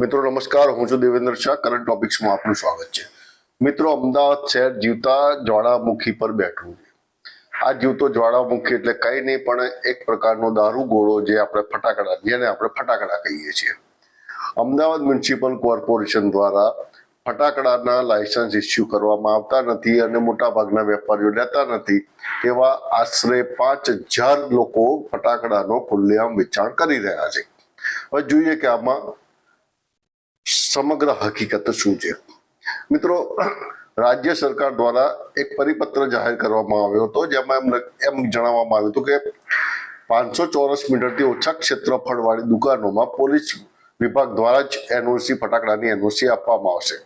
મિત્રો, નમસ્કાર. હું છું દેવેન્દ્ર શાહ. કરંટ ટોપિક્સમાં આપનું સ્વાગત છે. મિત્રો, અમદાવાદ શહેર જીવતા જ્વાળામુખી પર બેઠું આ જીવતો જ્વાળામુખી એટલે કઈ નહીં, પણ એક પ્રકારનો દારૂ ગોળો જે આપણે ફટાકડા જેને આપણે ફટાકડા કહીએ છીએ. અમદાવાદ મ્યુનિસિપલ કોર્પોરેશન દ્વારા ફટાકડાના લાયસન્સ ઇસ્યુ કરવામાં આવતા નથી અને મોટા ભાગના વેપારીઓ લેતા નથી એવા આશરે પાંચ હજાર લોકો ફટાકડાનો ખુલ્લેઆમ વેચાણ કરી રહ્યા છે. હવે જોઈએ કે આમાં સમગ્ર હકીકત શું છે? મિત્રો, રાજ્ય સરકાર દ્વારા એક પરિપત્ર જાહેર કરવામાં આવ્યો હતો, જેમાં એમ એમ જણાવવામાં આવ્યું હતું કે પાંચસો ચોરસ મીટરથી ઓછા ક્ષેત્રફળવાળી દુકાનોમાં પોલીસ વિભાગ દ્વારા જ એનઓસી ફટાકડાની એનઓસી આપવામાં આવશે.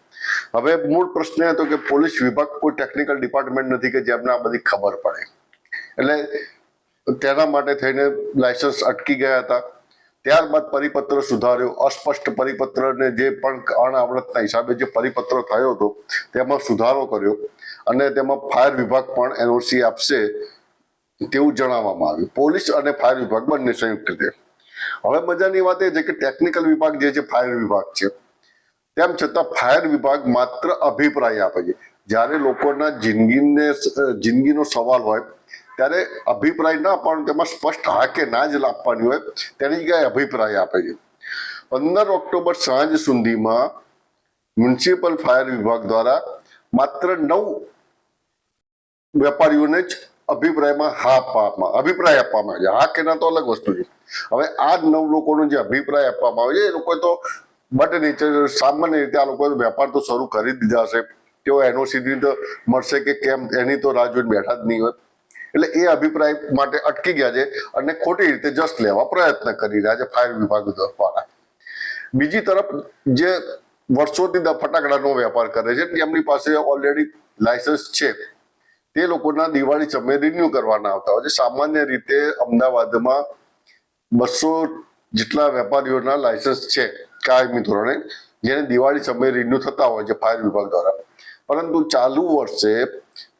હવે મૂળ પ્રશ્ન હતો કે પોલીસ વિભાગ કોઈ ટેકનિકલ ડિપાર્ટમેન્ટ નથી કે જેમને આ બધી ખબર પડે. એટલે તેના માટે થઈને લાયસન્સ અટકી ગયા હતા. ત્યારબાદ પરિપત્ર સુધાર્યો. અસ્પષ્ટ પરિપત્રને જે પણ અણઆવડતના હિસાબે જે પરિપત્ર થયો હતો, તેમાં સુધારો કર્યો અને તેમાં ફાયર વિભાગ પણ એનઓસી આપશે તેવું જણાવવામાં આવ્યું. પોલીસ અને ફાયર વિભાગ બંને સંયુક્ત રીતે. હવે મજાની વાત એ છે કે ટેકનિકલ વિભાગ જે છે, ફાયર વિભાગ છે. તેમ છતાં ફાયર વિભાગ માત્ર અભિપ્રાય આપે છે. જ્યારે લોકોના જિંદગીને જિંદગીનો સવાલ હોય ત્યારે અભિપ્રાય ના પણ તેમાં સ્પષ્ટ હા કે ના જ આપવાની હોય, તેની જગ્યાએ અભિપ્રાય આપે છે. પંદર ઓક્ટોબર સાંજ સુધીમાં મ્યુનિસિપલ ફાયર વિભાગ દ્વારા માત્ર નવ વેપારીઓને જ અભિપ્રાયમાં હા આપવામાં, અભિપ્રાય આપવામાં આવે છે. હા કે ના તો અલગ વસ્તુ છે. હવે આ નવ લોકોનો જે અભિપ્રાય આપવામાં આવે છે, એ લોકો તો બટ નેચર સામાન્ય રીતે આ લોકોએ વેપાર તો શરૂ કરી દીધા હશે. તેઓ એનઓસી ની તો મળશે કે કેમ, એની તો રાહ જોઈને બેઠા જ નહીં હોય. એટલે એ અભિપ્રાય માટે અટકી ગયા છે અને ખોટી રીતે જસ્ટ લેવા પ્રયત્ન કરી રહ્યા છે ફાયર વિભાગ દ્વારા. બીજી તરફ જે વર્ષોથી ફટાકડાનો વેપાર કરે છે એમની પાસે ઓલરેડી લાયસન્સ છે. તે લોકોના દિવાળી સમયે રિન્યુ કરવાના આવતા હોય છે. સામાન્ય રીતે અમદાવાદમાં બસો જેટલા વેપારીઓના લાયસન્સ છે કાયમી ધોરણે, જેને દિવાળી સમયે રિન્યુ થતા હોય છે ફાયર વિભાગ દ્વારા. પરંતુ ચાલુ વર્ષે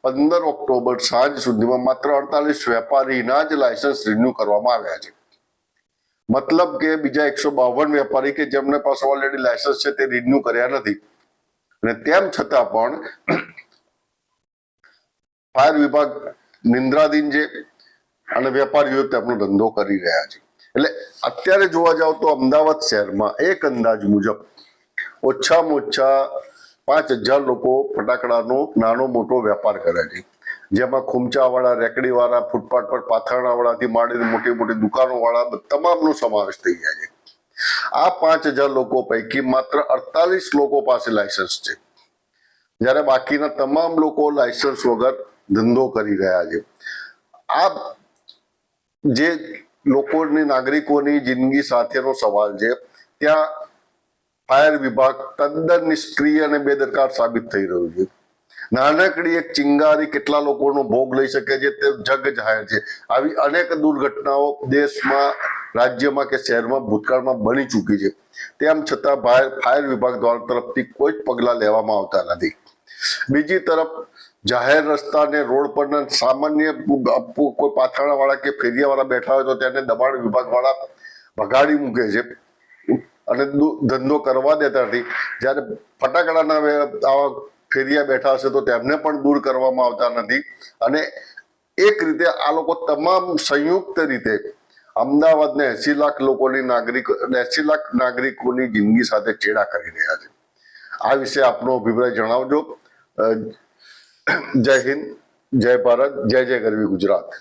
પંદર ઓક્ટોબર સાંજ સુધીમાં માત્ર અડતાલીસ વેપારીના જ લાયસન્સ રિન્યુ કરવામાં આવ્યા છે. મતલબ કે બીજા એકસો બાવન વેપારી કે જેમને પાસે ઓલરેડી લાયસન્સ છે તે રિન્યુ કર્યા નથી. અને તેમ છતાં પણ ફાયર વિભાગ નિંદ્રાધીન છે અને વેપારીઓ તેમનો ધંધો કરી રહ્યા છે. એટલે અત્યારે જોવા જાવ તો અમદાવાદ શહેરમાં એક અંદાજ મુજબ ઓછામાં ઓછા પાંચ હજાર લોકો ફટાકડાનો નાનો મોટો વેપાર કરે છે. જેમાં ખૂમચાવાળા, રેકડીવાળા, ફૂટપાથ પર પાથરણાવાળાથી માંડીને મોટી મોટી દુકાનોવાળા તમામનો સમાવેશ થઈ જાય છે. આ પાંચ હજાર લોકો પૈકી માત્ર અડતાલીસ લોકો પાસે લાયસન્સ છે. જ્યારે બાકીના તમામ લોકો લાયસન્સ વગર ધંધો કરી રહ્યા છે. આ જે લોકોની, નાગરિકોની જિંદગી સાથેનો સવાલ છે. ત્યાં ફાયર વિભાગ તદ્દન નિષ્ક્રિય અને બેદરકાર સાબિત થઈ રહ્યું છે. નાનકડી એક ચિંગારી કેટલા લોકોનો ભોગ લઈ શકે છે તે જગ જાહેર છે. આવી અનેક દુર્ઘટનાઓ દેશમાં, રાજ્યમાં કે શહેરમાં ભૂતકાળમાં બની ચૂકી છે. તેમ છતાં ફાયર વિભાગ દ્વારા તરફથી કોઈ જ પગલાં લેવામાં આવતા નથી. બીજી તરફ, જાહેર રસ્તા ને રોડ પરના સામાન્ય કોઈ પાથરણા વાળા કે ફેરિયા વાળા બેઠા હોય તો તેને દબાણ વિભાગ વાળા ભગાડી મૂકે છે. અને ધંધો કરવા દેતા નથી. જ્યારે ફટાકડાના આવા ફેરિયા બેઠા હશે તો તેમને પણ દૂર કરવામાં આવતા નથી. અને એક રીતે આ લોકો તમામ સંયુક્ત રીતે અમદાવાદને એસી લાખ લોકોની નાગરિક, એસી લાખ નાગરિકોની જિંદગી સાથે ચેડા કરી રહ્યા છે. આ વિશે આપનો અભિપ્રાય જણાવજો. જય હિન્દ, જય ભારત, જય જય ગરવી ગુજરાત.